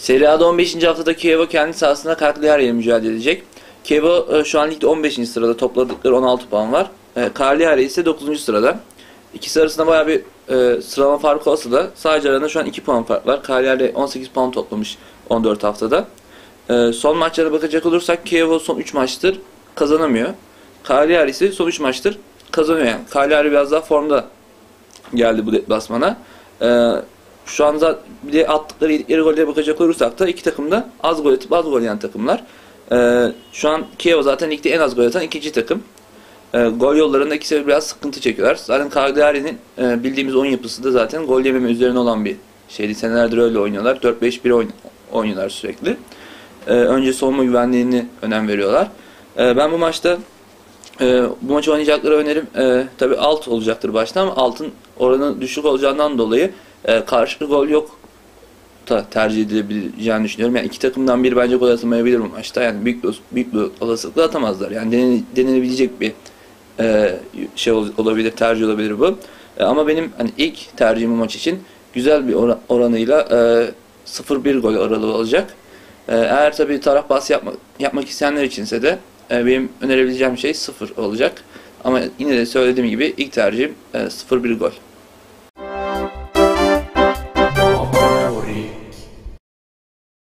Serie A'da 15. haftada Kievo kendi sahasında Cagliari ile mücadele edecek. Kievo e, şu an ligde 15. sırada topladıkları 16 puan var. E, Cagliari ise 9. sırada. İkisi arasında bayağı bir e, sıralama farkı olsa da sadece aralarında şu an 2 puan fark var. Cagliari 18 puan toplamış 14 haftada. E, son maçlara bakacak olursak Kievo son 3 maçtır kazanamıyor. Cagliari ise son 3 maçtır kazanıyor yani. Cagliari biraz daha formda geldi bu deplasmana. E, şu anda bir de attıkları yedikleri gollere bakacak olursak da iki takım da az gol atıp az gol yiyen takımlar. E, şu an Kiev zaten ligde en az gol atan ikinci takım. E, gol yollarında ikisi biraz sıkıntı çekiyorlar. Zaten Cagliari'nin e, bildiğimiz oyun yapısı da zaten gol yememe üzerine olan bir şeydi. Senelerdir öyle oynuyorlar. 4-5-1 oyn oynuyorlar sürekli. E, önce savunma güvenliğini önem veriyorlar. E, ben bu maçta e, bu maçı oynayacakları önerim e, tabi alt olacaktır başta ama altın oranı düşük olacağından dolayı e, karşı gol yok da tercih edilebileceğini düşünüyorum. Yani iki takımdan biri bence gol atamayabilir bu maçta. Yani büyük bir, büyük bir olasılıkla atamazlar. Yani denen, denenebilecek bir e, şey ol- olabilir, tercih olabilir bu. E, ama benim hani ilk tercihim bu maç için güzel bir ora- oranıyla e, 0-1 gol aralığı olacak. E, eğer tabii taraf bas yapmak, yapmak isteyenler içinse de e, benim önerebileceğim şey 0 olacak. Ama yine de söylediğim gibi ilk tercihim e, 0-1 gol.